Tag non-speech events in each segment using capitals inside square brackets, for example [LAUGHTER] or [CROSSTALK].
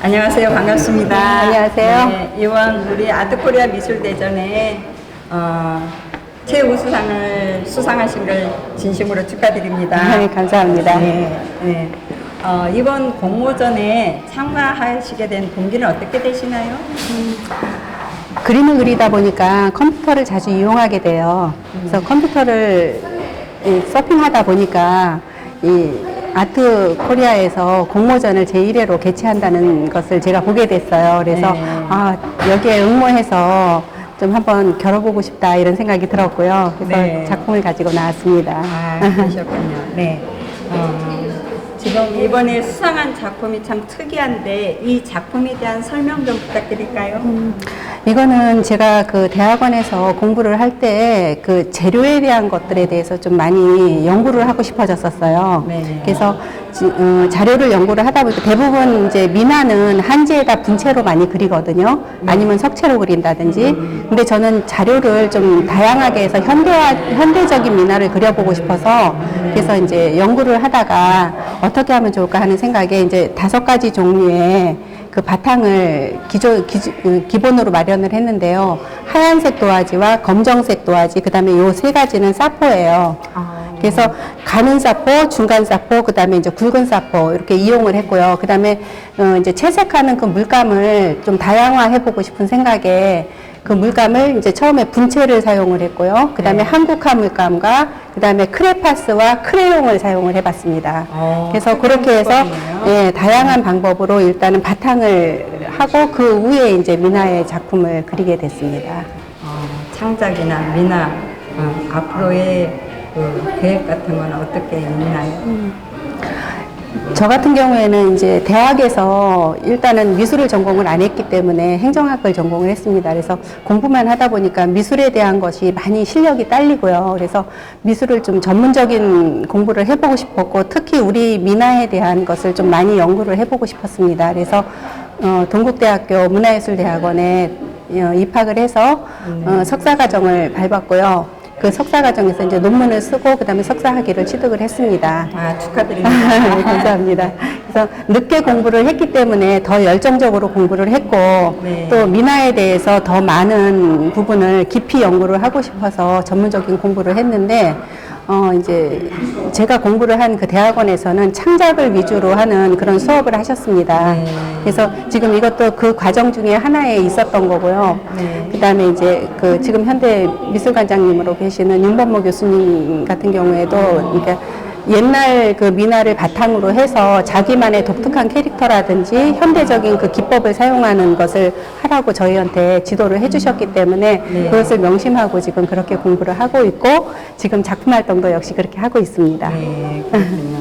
안녕하세요. 반갑습니다. 네, 안녕하세요. 네, 이번 우리 아트코리아 미술대전에 어, 최우수상을 수상하신 걸 진심으로 축하드립니다. 네, 감사합니다. 네, 네. 어, 이번 공모전에 참가하시게 된 동기는 어떻게 되시나요? 그림을 그리다 보니까 컴퓨터를 자주 이용하게 돼요. 그래서 컴퓨터를 이 서핑하다 보니까 이 아트 코리아에서 공모전을 제1회로 개최한다는 것을 제가 보게 됐어요. 그래서 네. 아, 여기에 응모해서 좀 한번 겨뤄보고 싶다 이런 생각이 들었고요. 그래서 네. 작품을 가지고 나왔습니다. 아, 그러셨군요. 네. 어, 지금 이번에 수상한 작품이 참 특이한데 이 작품에 대한 설명 좀 부탁드릴까요? 이거는 제가 그 대학원에서 공부를 할 때 그 재료에 대한 것들에 대해서 좀 많이 연구를 하고 싶어졌었어요. 네. 그래서 지- 어, 자료를 연구를 하다 보니까 대부분 이제 미나는 한지에다 분체로 많이 그리거든요. 아니면 석체로 그린다든지. 근데 저는 자료를 좀 다양하게 해서 현대화, 현대적인 미나를 그려보고 싶어서 그래서 이제 연구를 하다가 어떻게 하면 좋을까 하는 생각에 이제 다섯 가지 종류의 그 바탕을 기조, 기주- 음, 기본으로 마련을 했는데요. 하얀색 도화지와 검정색 도화지, 그 다음에 요 세 가지는 사포예요. 그래서 가는 사포, 중간 사포, 그 다음에 이제 굵은 사포 이렇게 이용을 했고요. 그 다음에 어, 이제 채색하는 그 물감을 좀 다양화해보고 싶은 생각에 그 물감을 이제 처음에 분체를 사용을 했고요. 그 다음에 네. 한국화 물감과 그 다음에 크레파스와 크레용을 사용을 해봤습니다. 어, 그래서 그렇게 해서 방법이네요. 예, 다양한 방법으로 일단은 바탕을 하고 그 위에 이제 미나의 작품을 그리게 됐습니다. 어, 창작이나 미나 어, 앞으로의 그 계획 같은 건 어떻게 있나요? 저 같은 경우에는 이제 대학에서 일단은 미술을 전공을 안 했기 때문에 행정학을 전공을 했습니다. 그래서 공부만 하다 보니까 미술에 대한 것이 많이 실력이 딸리고요. 그래서 미술을 좀 전문적인 공부를 해보고 싶었고 특히 우리 미나에 대한 것을 좀 많이 연구를 해보고 싶었습니다. 그래서 어, 동국대학교 문화예술대학원에 어, 입학을 해서 어, 석사과정을 밟았고요. 그 석사 과정에서 이제 논문을 쓰고 그다음에 석사 학위를 취득을 했습니다. 아, 축하드립니다. [LAUGHS] 네, 감사합니다. 그래서 늦게 공부를 했기 때문에 더 열정적으로 공부를 했고 네. 또 미나에 대해서 더 많은 부분을 깊이 연구를 하고 싶어서 전문적인 공부를 했는데 어 이제 제가 공부를 한 그 대학원에서는 창작을 위주로 하는 그런 수업을 하셨습니다. 네. 그래서 지금 이것도 그 과정 중에 하나에 있었던 거고요. 네. 그다음에 이제 그 지금 현대 미술관장님으로 계시는 윤범모 교수님 같은 경우에도 그러니까 옛날 그 미나를 바탕으로 해서 자기만의 독특한 캐릭터라든지 현대적인 그 기법을 사용하는 것을 하라고 저희한테 지도를 해주셨기 때문에 네. 그것을 명심하고 지금 그렇게 공부를 하고 있고 지금 작품 활동도 역시 그렇게 하고 있습니다. 네, 그렇군요.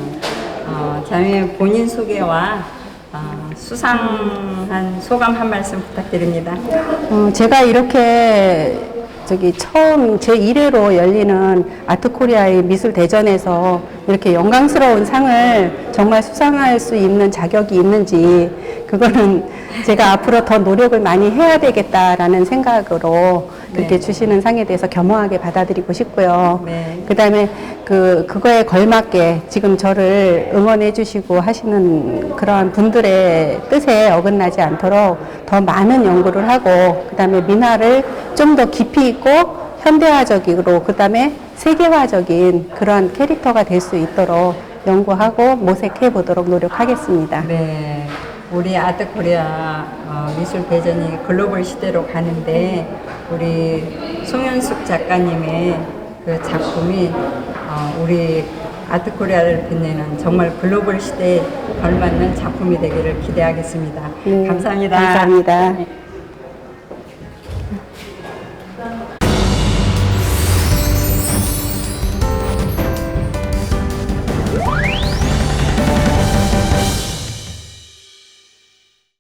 어, 자매 본인 소개와 어, 수상한 소감 한 말씀 부탁드립니다. 어, 제가 이렇게 저기 처음 제 1회로 열리는 아트 코리아의 미술 대전에서 이렇게 영광스러운 상을 정말 수상할 수 있는 자격이 있는지 그거는 제가 앞으로 더 노력을 많이 해야 되겠다라는 생각으로 그렇게 네. 주시는 상에 대해서 겸허하게 받아들이고 싶고요. 네. 그다음에 그 그거에 걸맞게 지금 저를 응원해 주시고 하시는 그러한 분들의 뜻에 어긋나지 않도록 더 많은 연구를 하고 그다음에 미나를 좀 더 깊이 있고 현대화적으로 그다음에 세계화적인 그러한 캐릭터가 될 수 있도록 연구하고 모색해 보도록 노력하겠습니다. 네, 우리 아트 코리아 어, 미술 대전이 글로벌 시대로 가는데 우리 송현숙 작가님의 그 작품이 어, 우리 아트 코리아를 빛내는 정말 글로벌 시대에 걸맞는 작품이 되기를 기대하겠습니다. 네, 감사합니다. 감사합니다.